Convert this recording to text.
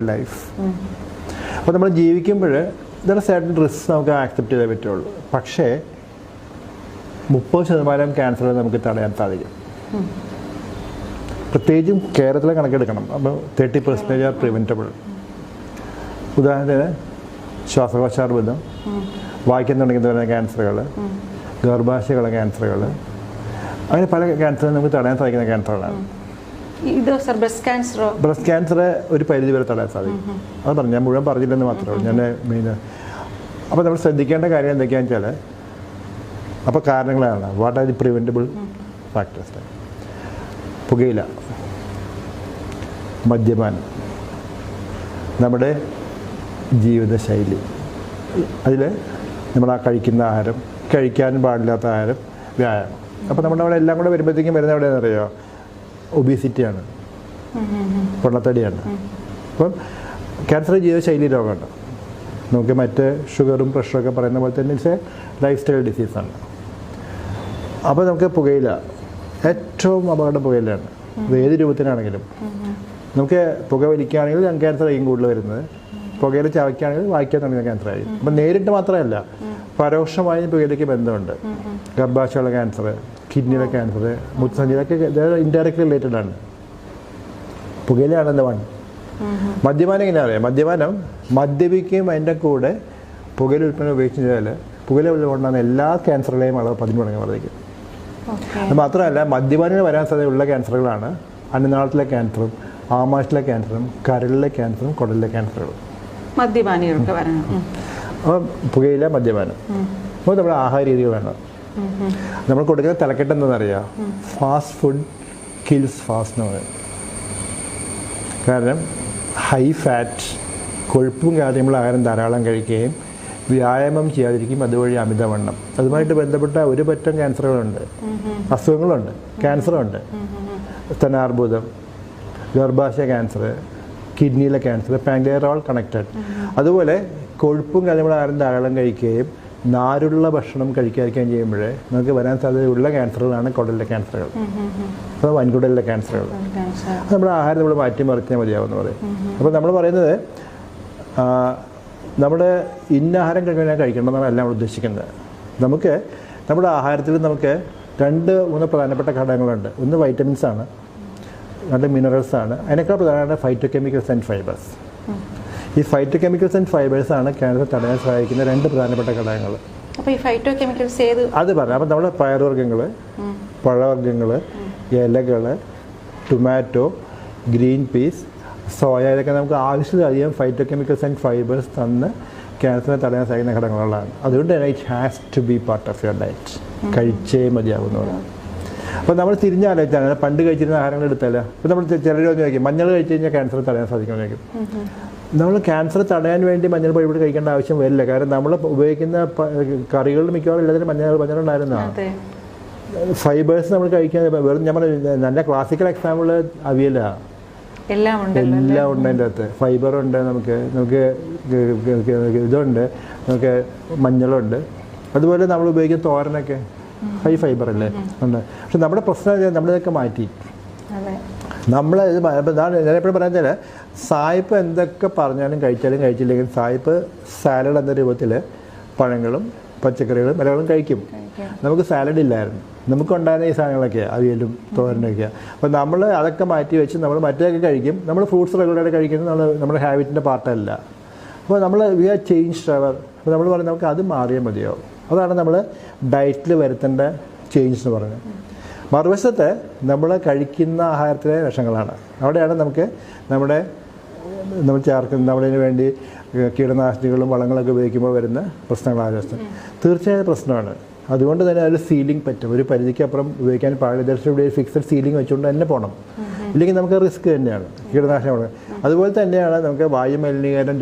Life അപ്പോൾ നമ്മൾ ജീവിക്കുമ്പോൾ ഇതൊരു സേർട്ടൻ റിസ്ക് നമുക്ക് ആക്സെപ്റ്റ് ചെയ്തേ പറ്റുള്ളൂ. പക്ഷേ മുപ്പത് ശതമാനം ക്യാൻസർ നമുക്ക് തടയാൻ സാധിക്കും. പ്രത്യേകിച്ചും കേരളത്തിലെ കണക്കെടുക്കണം. അപ്പോൾ തേർട്ടി പെർസെന്റേജ് ആർ പ്രിവെന്റബിൾ ഉദാഹരണത്തിന് ശ്വാസകോശാർബുദം വായിക്കാൻ തുടങ്ങി വരുന്ന ക്യാൻസറുകൾ ഗർഭാശയമുള്ള ക്യാൻസറുകൾ അങ്ങനെ പല ക്യാൻസറും നമുക്ക് തടയാൻ സാധിക്കുന്ന ക്യാൻസറുകളാണ് ഇത് സർ ബ്രസ്റ്റ് ക്യാൻസറോ ബ്രസ്റ്റ് ക്യാൻസർ ഒരു പരിധി വരെ തടയാൻ സാധിക്കും. അത് പറഞ്ഞു ഞാൻ മുഴുവൻ പറഞ്ഞില്ലെന്ന് മാത്രമേ ഉള്ളൂ. ഞാൻ മെയിൻ അപ്പോൾ നമ്മൾ ശ്രദ്ധിക്കേണ്ട കാര്യം എന്തൊക്കെയാണെന്ന് വെച്ചാൽ അപ്പോൾ കാരണങ്ങളാണ്. What are the preventable factors പുകയില മദ്യപാനം നമ്മുടെ ജീവിതശൈലി അതിൽ നമ്മൾ ആ കഴിക്കുന്ന ആഹാരം കഴിക്കാൻ പാടില്ലാത്ത ആഹാരം വ്യായാമം. അപ്പോൾ നമ്മുടെ അവിടെ എല്ലാം കൂടെ വരുമ്പോഴത്തേക്കും വരുന്ന എവിടെയാണെന്ന് അറിയോ ഒബീസിറ്റിയാണ്. പൊള്ളത്തടിയാണ്. അപ്പം ക്യാൻസർ ജീവിതശൈലി രോഗമാണ് നമുക്ക് മറ്റ് ഷുഗറും പ്രഷറൊക്കെ പറയുന്ന പോലെ തന്നെ ഇറ്റ്സ് എ ലൈഫ് സ്റ്റൈൽ ഡിസീസാണ്. അപ്പോൾ നമുക്ക് പുകയില ഏറ്റവും അപകടം പുകയിലാണ് അത് ഏത് രൂപത്തിലാണെങ്കിലും നമുക്ക് പുക വലിക്കുകയാണെങ്കിൽ ഞാൻ ക്യാൻസർ ആയിരിക്കും കൂടുതൽ വരുന്നത്. പുകയില ചവയ്ക്കുകയാണെങ്കിൽ വായിക്കാൻ തുടങ്ങിയ ക്യാൻസർ ആയിരിക്കും. അപ്പം നേരിട്ട് മാത്രമല്ല പരോക്ഷമായി പുകയിലേക്ക് ബന്ധമുണ്ട്. ഗർഭാശയമുള്ള ക്യാൻസർ കിഡ്നിയിലെ ക്യാൻസർ മുത്തസഞ്ചിതൊക്കെ ഇൻഡയറക്ട്ലി റിലേറ്റഡ് ആണ്. പുകയിലാണ് എന്താ വൺ മദ്യപാനം എങ്ങനെ അറിയാം? മദ്യപാനം മദ്യപിക്കുകയും അതിന്റെ കൂടെ പുകയില ഉൽപ്പന്നം ഉപയോഗിച്ച് കഴിഞ്ഞാൽ പുകയില കൊണ്ടാണ് എല്ലാ ക്യാൻസറുകളെയും അളവ് പതിന് മടങ്ങ് വർദ്ധിക്കും അത് മാത്രമല്ല മദ്യപാനികൾ വരാൻ സാധ്യതയുള്ള ക്യാൻസറുകളാണ് അന്നനാളത്തിലെ ക്യാൻസറും ആമാശത്തിലെ ക്യാൻസറും കരളിലെ ക്യാൻസറും കുടലിലെ ക്യാൻസറുകളും മദ്യപാനികൾക്ക്. അപ്പോൾ പുകയില മദ്യപാനം. അപ്പോൾ നമ്മുടെ ആഹാര രീതികൾ വേണം. നമ്മൾ കൊടുക്കുന്ന തലക്കെട്ട് എന്താണെന്നറിയാം? ഫാസ്റ്റ് ഫുഡ് കിൽസ് ഫാസ്റ്റ് എന്ന് പറയും. കാരണം ഹൈ ഫാറ്റ് കൊഴുപ്പും കാര്യമുള്ള ആഹാരം ധാരാളം കഴിക്കുകയും വ്യായാമം ചെയ്യാതിരിക്കും അതുവഴി അമിതവണ്ണം. അതുമായിട്ട് ബന്ധപ്പെട്ട ഒരു പറ്റം ക്യാൻസറുകളുണ്ട്. അസുഖങ്ങളുണ്ട്. ക്യാൻസറുണ്ട്. സ്തനാർബുദം ഗർഭാശയ ക്യാൻസർ കിഡ്നിയിലെ ക്യാൻസർ പാങ്കേറോൾ കണക്റ്റഡ് അതുപോലെ കൊഴുപ്പും കാര്യങ്ങളും ആഹാരം ധാരാളം കഴിക്കുകയും നാരുള്ള ഭക്ഷണം കഴിക്കാതിരിക്കുകയും ചെയ്യുമ്പോൾ നമുക്ക് വരാൻ സാധ്യതയുള്ള ക്യാൻസറുകളാണ് കുടലിലെ ക്യാൻസറുകൾ. അപ്പോൾ വൻകുടലിലെ ക്യാൻസറുകൾ. നമ്മൾ അത് നമ്മുടെ ആഹാരം നമ്മൾ മാറ്റിമറിച്ചാൽ മതിയാവുമെന്ന് പറയും. അപ്പോൾ നമ്മൾ പറയുന്നത് നമ്മുടെ ഇന്നാഹാരം കഴിക്കാൻ കഴിക്കണമെന്നാണ് എല്ലാം നമ്മൾ ഉദ്ദേശിക്കുന്നത്. നമുക്ക് നമ്മുടെ ആഹാരത്തിൽ നമുക്ക് രണ്ട് മൂന്ന് പ്രധാനപ്പെട്ട ഘടകങ്ങളുണ്ട്. ഒന്ന് വൈറ്റമിൻസ് ആണ്. രണ്ട് മിനറൽസ് ആണ്. അതിനേക്കാൾ പ്രധാനമാണ് ഫൈറ്റോ കെമിക്കൽസ് ആൻഡ് ഫൈബേഴ്സ് ഈ ഫൈറ്റോ കെമിക്കൽസ് ആൻഡ് ഫൈബേഴ്സ് ആണ് ക്യാൻസർ തടയാൻ സഹായിക്കുന്ന രണ്ട് പ്രധാനപ്പെട്ട ഘടകങ്ങൾ. അപ്പോൾ ഈ ഫൈറ്റോ കെമിക്കൽസ് ഏത്? അത് പറയാം അപ്പം നമ്മുടെ പയറുവർഗങ്ങൾ പഴവർഗങ്ങൾ ഇലകൾ ടൊമാറ്റോ ഗ്രീൻ പീസ് സോയ ഇതൊക്കെ നമുക്ക് ആവശ്യത്തിലധികം ഫൈറ്റോ കെമിക്കൽസ് ആൻഡ് ഫൈബേഴ്സ് തന്ന് ക്യാൻസറിനെ തടയാൻ സഹായിക്കുന്ന ഘടകങ്ങളാണ്. അതുകൊണ്ട് തന്നെ it has to be part of your diet കഴിച്ചേ മതിയാവുന്നതാണ് അപ്പോൾ നമ്മൾ തിരിഞ്ഞാലോചിച്ചാണ് പണ്ട് കഴിച്ചിരുന്ന ആഹാരങ്ങൾ എടുത്താലോ? അപ്പോൾ നമ്മൾ ചിലർ വന്ന് ചോദിക്കും മഞ്ഞൾ കഴിച്ചു കഴിഞ്ഞാൽ ക്യാൻസർ തടയാൻ സാധിക്കുമെന്ന് ചോദിക്കും. നമ്മൾ ക്യാൻസർ തടയാൻ വേണ്ടി മഞ്ഞൾ പൊടി കഴിക്കേണ്ട ആവശ്യം വരില്ല. കാരണം നമ്മൾ ഉപയോഗിക്കുന്ന കറികൾ കറികളിൽ മിക്കവാറും എല്ലാത്തിനും മഞ്ഞൾ മഞ്ഞളുണ്ടായിരുന്നതാണ് ഫൈബേഴ്സ് നമ്മൾ കഴിക്കാൻ വെറും നമ്മൾ നല്ല ക്ലാസിക്കൽ എക്സാമ്പിൾ അവിയലാണ് എല്ലാം ഉണ്ട് എല്ലാം ഉണ്ട് അതിന്റെ അകത്ത്. ഫൈബർ ഉണ്ട് നമുക്ക് നമുക്ക് ഇതുണ്ട്. നമുക്ക് മഞ്ഞളുണ്ട്. അതുപോലെ നമ്മൾ ഉപയോഗിക്കുന്ന തോരനൊക്കെ. ഹൈ ഫൈബർ അല്ലേ? ഉണ്ട്. പക്ഷെ നമ്മുടെ പ്രശ്നം? നമ്മളിതൊക്കെ മാറ്റി. നമ്മൾ ഇതാണ് ഞാൻ എപ്പോഴും പറഞ്ഞാൽ സായിപ്പ് എന്തൊക്കെ പറഞ്ഞാലും കഴിച്ചാലും കഴിച്ചില്ലെങ്കിലും സായിപ്പ് സാലഡ് എന്ന രൂപത്തിൽ പഴങ്ങളും പച്ചക്കറികളും ഇലകളും കഴിക്കും. നമുക്ക് സാലഡ് ഇല്ലായിരുന്നു. നമുക്കുണ്ടായിരുന്ന ഈ സാധനങ്ങളൊക്കെ അവിയലും തോരനൊക്കെ. അപ്പോൾ നമ്മൾ അതൊക്കെ മാറ്റി വെച്ച് നമ്മൾ മറ്റേതൊക്കെ കഴിക്കും. നമ്മൾ ഫ്രൂട്ട്സ് റെഗുലറായിട്ട് കഴിക്കുന്നത് നമ്മൾ നമ്മുടെ ഹാബിറ്റിന്റെ പാർട്ടല്ല അപ്പോൾ നമ്മൾ വി ആർ ചേഞ്ച് അവർ അപ്പോൾ നമ്മൾ പറയുന്നത് നമുക്ക് അത് മാറിയാൽ മതിയാവും. അതാണ് നമ്മൾ ഡയറ്റിൽ വരുത്തേണ്ട ചേഞ്ച് എന്ന് പറയുന്നത്. മറുവശത്ത് നമ്മൾ കഴിക്കുന്ന ആഹാരത്തിലെ വിഷങ്ങളാണ് അവിടെയാണ് നമുക്ക് നമ്മുടെ നമ്മൾ ചേർക്കുന്ന നമ്മളതിന് വേണ്ടി കീടനാശിനികളും വളങ്ങളൊക്കെ ഉപയോഗിക്കുമ്പോൾ വരുന്ന പ്രശ്നങ്ങൾ ആലോചിച്ചത് തീർച്ചയായും പ്രശ്നമാണ്. അതുകൊണ്ട് തന്നെ അതിൽ സീലിംഗ് പറ്റും. ഒരു പരിധിക്കപ്പുറം ഉപയോഗിക്കാൻ പാടില്ല. ഇവിടെ ഫിക്സഡ് സീലിംഗ് വെച്ചുകൊണ്ട് തന്നെ പോകണം ഇല്ലെങ്കിൽ നമുക്ക് റിസ്ക് തന്നെയാണ്. കീടനാശിനികൾ അതുപോലെ തന്നെയാണ് നമുക്ക് വായു മലിനീകരണം